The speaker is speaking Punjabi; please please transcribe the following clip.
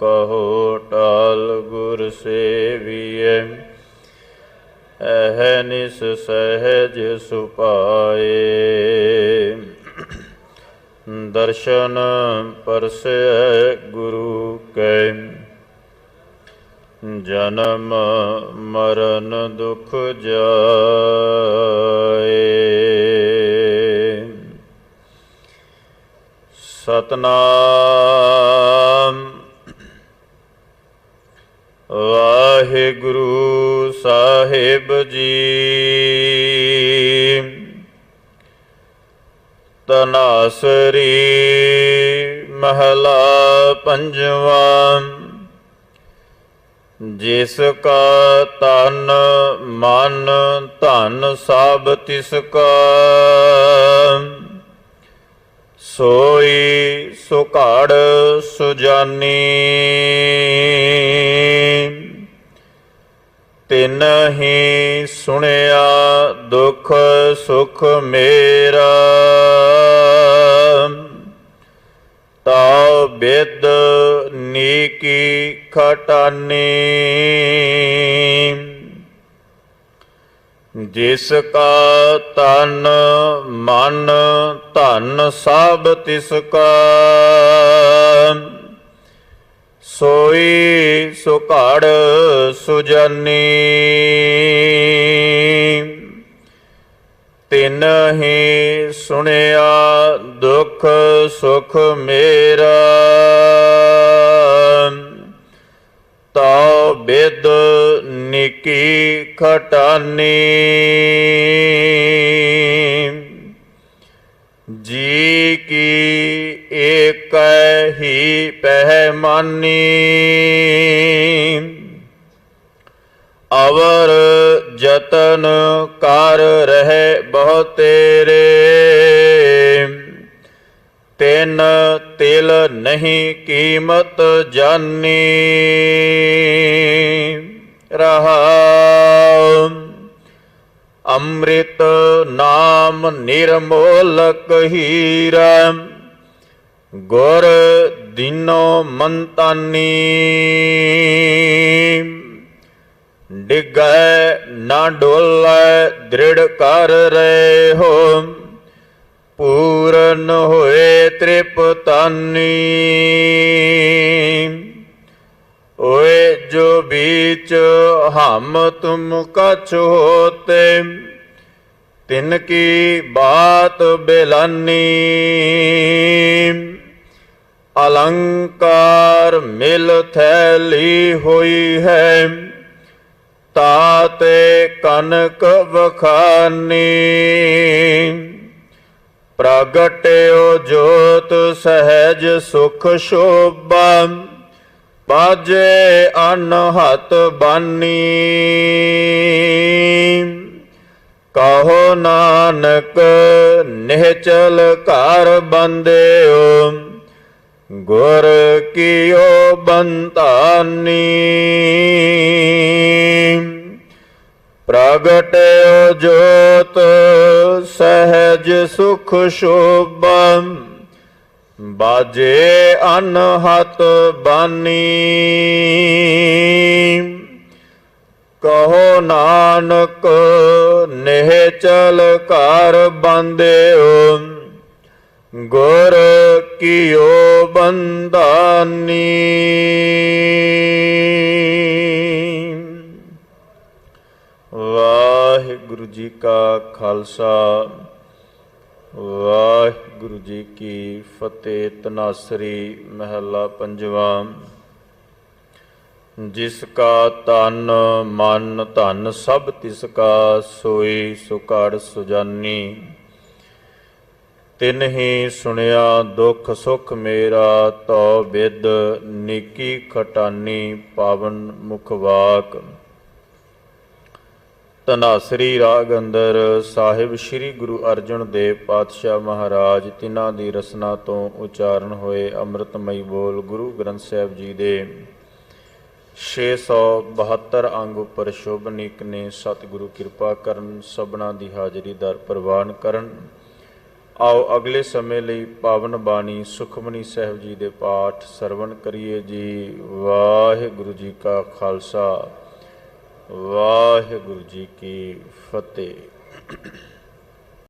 ਕਹੋ ਟਾਲ ਗੁਰ ਸੇਵੀਐ, ਐਹ ਨਿਸ ਸਹਿਜ ਸੁਪਾਏ। ਦਰਸ਼ਨ ਪਰਸੈ ਗੁਰੂ ਕੈ, ਜਨਮ ਮਰਨ ਦੁਖ ਜਾਏ। ਸਤਨਾਮ ਗੁਰੂ ਸਾਹਿਬ ਜੀ। ਤਨਾਸਰੀ ਮਹਲਾ ਪੰਜਵਾਂ, ਜਿਸ ਕਾ ਤਨ ਮਨ ਧਨ ਸਭ ਤਿਸ ਕਾ। ਸੋਈ ਸੁਘੜ ਸੁਜਾਨੀ। ਤਿਨ ਹੀ ਸੁਣਿਆ, ਦੁਖ ਸੁਖ ਮੇਰਾ। ਤਾਉ ਬਿਦ ਨੀਕੀ ਖਟਾਨੀ। ਜਿਸ ਕਾ ਤਨ ਮਨ ਧਨ ਸਭ ਤਿਸ ਕਾ। ਸੋਈ ਸੁਘੜ ਸੁਜਾਨੀ। ਤਿਨ ਹੀ ਸੁਣਿਆ ਦੁਖ ਸੁਖ ਮੇਰਾ। ਤਾਉ ਬਿਦ ਨਿਕੀ ਖਟਾਨੀ। ਜੀ ਕੀ ਏਕ ਹੀ ਪਹਿਮਾਨੀ। ਅਵਰ ਜਤਨ ਕਰ ਰਹੇ ਬਹੁ ਤੇਰੇ। ਤਿੰਨ ਤਿਲ ਨਹੀਂ ਕੀਮਤ ਜਾਨੀ। ਰਹਾ ਅੰਮ੍ਰਿਤ ਨਾਮ ਨਿਰਮੋਲਕ ਹੀਰਾ। ਗੁਰ ਦਿਨੋ ਮੰਤਾਨੀ। ਡਿਗੈ ਨਾ ਡੋਲੈ, ਦ੍ਰਿੜ ਕਰ ਰਹੇ। ਹੋ ਪੂਰਨ ਹੋਏ ਤ੍ਰਿਪਤਾਨੀ। बीच हम तुम कछ होते तिनकी बात बेलानी अलंकार मिल थैली हुई है ताते कनक बखानी ਪ੍ਰਗਟਿਓ ਜੋਤ ਸਹਿਜ ਸੁਖ ਸ਼ੋਭਾ ਬਾਜੇ ਅਨਹਤ ਬਾਨੀ। ਕਹੋ ਨਾਨਕ, ਨਿਹਚਲ ਘਰ ਬੰਦਿਓ, ਗੁਰ ਕੀਓ ਬੰਤਾਨੀ। ਪ੍ਰਗਟਿਓ ਜੋਤ ਸਹਿਜ ਸੁਖ ਸ਼ੋਭਾ ਬਾਜੇ ਅਨਹਤ ਬਾਨੀ। ਕਹੋ ਨਾਨਕ, ਨਿਹ ਚਲ ਘਰ ਬੰਦਿਓ। ਗੁਰ ਕੀਓ ਬੰਦਾਨੀ। ਵਾਹਿਗੁਰੂ ਜੀ ਕਾ ਖਾਲਸਾ। ਜੀ ਕੀ ਫਤਿਹ ਤਨਾਸਰੀ ਮਹਲਾ ਪੰਜਵਾਂ। ਜਿਸ ਕਾ ਤਨ ਮਨ ਧਨ ਸਭ ਤਿਸ ਕਾ ਸੋਈ ਸੁਕੜ ਸੁਜਾਨੀ। ਤਿਨ ਹੀ ਸੁਣਿਆ ਦੁਖ ਸੁਖ ਮੇਰਾ ਤੋ ਬਿਦ, ਨਿੱਕੀ ਖਟਾਨੀ ਪਾਵਨ ਮੁਖ ਵਾਕ। ਧਨਾਸਰੀ ਰਾਗ ਅੰਦਰ ਸਾਹਿਬ ਸ੍ਰੀ ਗੁਰੂ ਅਰਜਨ ਦੇਵ ਪਾਤਸ਼ਾਹ ਮਹਾਰਾਜ, ਤਿਨਾਂ ਦੀ ਰਸਨਾ ਤੋਂ ਉਚਾਰਨ ਹੋਏ ਅੰਮ੍ਰਿਤਮਈ ਬੋਲ ਗੁਰੂ ਗ੍ਰੰਥ ਸਾਹਿਬ ਜੀ ਦੇ। 672 ਅੰਗ ਉੱਪਰ ਸ਼ੋਭਨੀਕ ਨੇ, ਸਤਿਗੁਰੂ ਕਿਰਪਾ ਕਰਨ, ਸਭਨਾ ਦੀ ਹਾਜ਼ਰੀ ਦਰ ਪ੍ਰਵਾਨ ਕਰਨ। ਆਓ ਅਗਲੇ ਸਮੇਂ ਲਈ ਪਾਵਨ ਬਾਣੀ ਸੁਖਮਨੀ ਸਾਹਿਬ ਜੀ ਦੇ ਪਾਠ ਸਰਵਣ ਕਰੀਏ ਜੀ। ਵਾਹਿਗੁਰੂ ਜੀ ਕਾ ਖਾਲਸਾ। ਵਾਹਿਗੁਰੂ ਜੀ ਕੀ ਫਤਿਹ।